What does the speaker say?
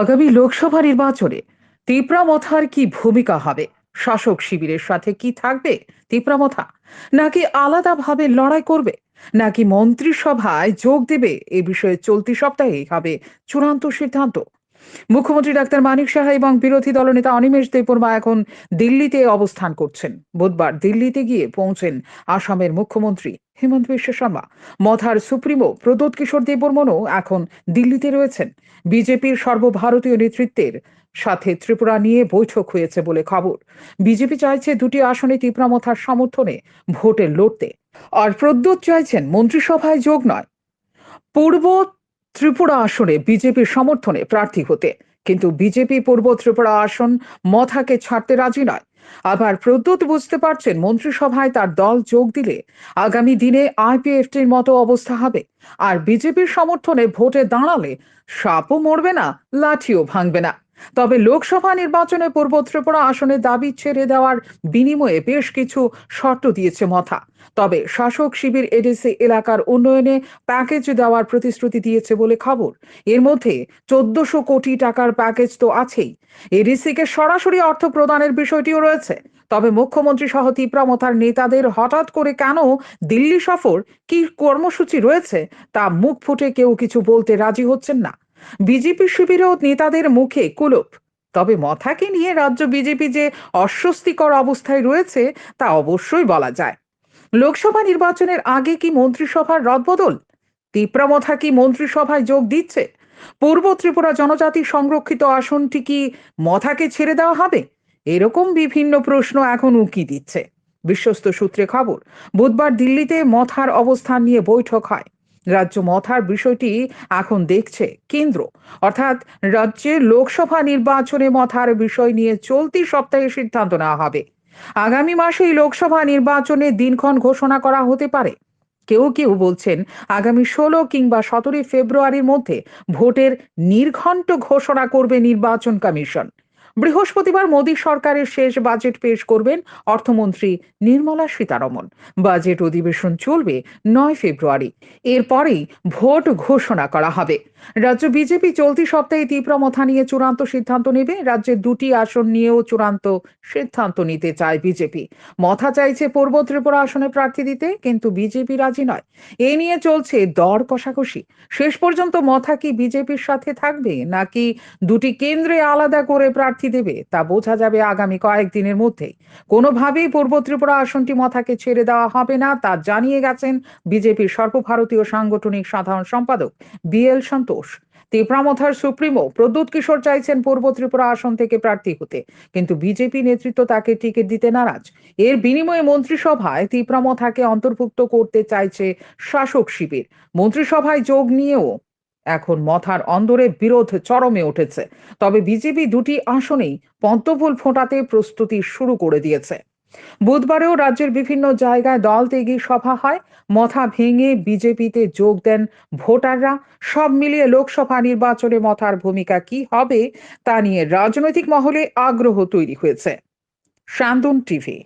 আগামী লোকসভা নির্বাচনে তিপ্রামথার কি ভূমিকা হবে? শাসক শিবিরের সাথে কি থাকবে তিপ্রামথা নাকি আলাদাভাবে লড়াই করবে? নাকি মন্ত্রিসভায় যোগ দেবে? এ বিষয়ে চলতি সপ্তাহে হবে চূড়ান্ত সিদ্ধান্ত। মুখ্যমন্ত্রী ডাক্তার মানিক সাহা এবং বিরোধী দলনেতা অনিমেষ দেববর্মা এখন দিল্লিতে অবস্থান করছেন। বুধবার দিল্লিতে গিয়ে পৌঁছেন আসামের মুখ্যমন্ত্রী হেমন্ত বিশ্ব শর্মা। মথার সুপ্রিমো প্রদোত কিশোর দেববর্মনও এখন দিল্লিতে রয়েছেন। বিজেপির সর্বভারতীয় নেতৃত্বের সাথে ত্রিপুরা নিয়ে বৈঠক হয়েছে বলে খবর। বিজেপি চাইছে দুটি আসনে তীব্রামথার সমর্থনে ভোটে লড়তে। আর প্রদ্যোৎ চাইছেন মন্ত্রিসভায় যোগ নয়। পূর্ব ত্রিপুরা আসনে বিজেপির সমর্থনে প্রার্থী হতে। কিন্তু বিজেপি পূর্ব ত্রিপুরা আসন মথাকে ছাড়তে রাজি নয়। আবার প্রদ্যুত বুঝতে পারছেন মন্ত্রিসভায় তার দল যোগ দিলে আগামী দিনে আইপিএফটির মতো অবস্থা হবে। আর বিজেপির সমর্থনে ভোটে দাঁড়ালে সাপও মরবে না, লাঠিও ভাঙবে না। তবে লোকসভা নির্বাচনে পূর্ব ত্রিপুরা আসনে দাবি ছেড়ে দেওয়ার বিনিময়ে বেশ কিছু শর্ত দিয়েছে মথা। তবে শাসক শিবির এডিসি এলাকার উন্নয়নে প্যাকেজ দেওয়ার প্রতিশ্রুতি দিয়েছে বলে খবর। এর মধ্যে চোদ্দশো কোটি টাকার প্যাকেজ তো আছেই। এডিসিকে সরাসরি অর্থ প্রদানের বিষয়টিও রয়েছে। তবে মুখ্যমন্ত্রী সহ তিপ্রামথার নেতাদের হঠাৎ করে কেন দিল্লি সফর কি কর্মসূচি রয়েছে তা মুখ ফুটে কেউ কিছু বলতে রাজি হচ্ছেন না। বিজেপি শিবিরেও নেতাদের মুখে কুলুপ। তবে মথাকে নিয়ে রাজ্য বিজেপি যে অস্বস্তিকর অবস্থায় রয়েছে, তা অবশ্যই বলা যায়। লোকসভা নির্বাচনের আগে কি মন্ত্রিসভার রদবদল? তিপ্রা মথা কি মন্ত্রিসভায় যোগ দিচ্ছে? পূর্ব ত্রিপুরা জনজাতি সংরক্ষিত আসনটি কি মথাকে ছেড়ে দেওয়া হবে? এরকম বিভিন্ন প্রশ্ন এখন উকি দিচ্ছে। বিশ্বস্ত সূত্রে খবর, বুধবার দিল্লিতে মথার অবস্থান নিয়ে বৈঠক হয়। রাজ্য মথার বিষয়টি এখন দেখছে কেন্দ্র। অর্থাৎ রাজ্যের লোকসভা নির্বাচনে মথার বিষয় নিয়ে চলতি সপ্তাহে সিদ্ধান্ত নেওয়া হবে। আগামী মাসেই লোকসভা নির্বাচনে দিনক্ষণ ঘোষণা করা হতে পারে। কেউ কেউ বলছেন, আগামী ষোলো কিংবা সতেরোই ফেব্রুয়ারির মধ্যে ভোটের নির্ঘণ্ট ঘোষণা করবে নির্বাচন কমিশন। বৃহস্পতিবার মোদী সরকারের শেষ বাজেট পেশ করবেন অর্থমন্ত্রী নির্মলা সীতারমন। বাজেট অধিবেশন চলবে নয় ফেব্রুয়ারি। এরপরেই ভোট ঘোষণা করা হবে। রাজ্য বিজেপি চলতি সপ্তাহে তীব্রমথা নিয়ে চূড়ান্ত সিদ্ধান্ত নেবে। রাজ্যের দুটি আসন নিয়েও চূড়ান্ত সিদ্ধান্ত নিতে চায় বিজেপি। মথা চাইছে পূর্ব ত্রিপুরা আসনে প্রার্থী দিতে, কিন্তু বিজেপি রাজি নয়। এ নিয়ে চলছে দর কষাকষি। শেষ পর্যন্ত মথা কি বিজেপির সাথে থাকবে, নাকি দুটি কেন্দ্রে আলাদা করে প্রার্থী দেবে তা বোঝা যাবে আগামী কয়েকদিনের মধ্যেই। কোনোভাবেই পূর্ব ত্রিপুরা আসনটি মথাকে ছেড়ে দেওয়া হবে না, তা জানিয়ে গেছেন বিজেপির সর্বভারতীয় সাংগঠনিক সাধারণ সম্পাদক বিএল সন্তোষ। তিপ্রামথার সুপ্রিমো প্রদ্যুৎ কিশোর চাইছেন পূর্ব ত্রিপুরা আসন থেকে প্রার্থী হতে, কিন্তু বিজেপি নেতৃত্ব তাকে টিকিট দিতে নারাজ। এর বিনিময়ে মন্ত্রিসভায় তিপ্রামথাকে অন্তর্ভুক্ত করতে চাইছে শাসক শিবির। মন্ত্রিসভায় যোগ নিয়েও এখন মথার অন্দরে বিরোধ চরমে উঠেছে। তবে বিজেপি দুটি আসনেই পদ্মফুল ফোটাতে প্রস্তুতি শুরু করে দিয়েছে। বুধবারেও রাজ্যের বিভিন্ন জায়গায় দল ত্যাগী সভা হয়। মথা ভেঙে বিজেপিতে যোগ দেন ভোটাররা। সব মিলিয়ে লোকসভা নির্বাচনে মথার ভূমিকা কি হবে তা নিয়ে রাজনৈতিক মহলে আগ্রহ তৈরি হয়েছে। শান্তন টিভি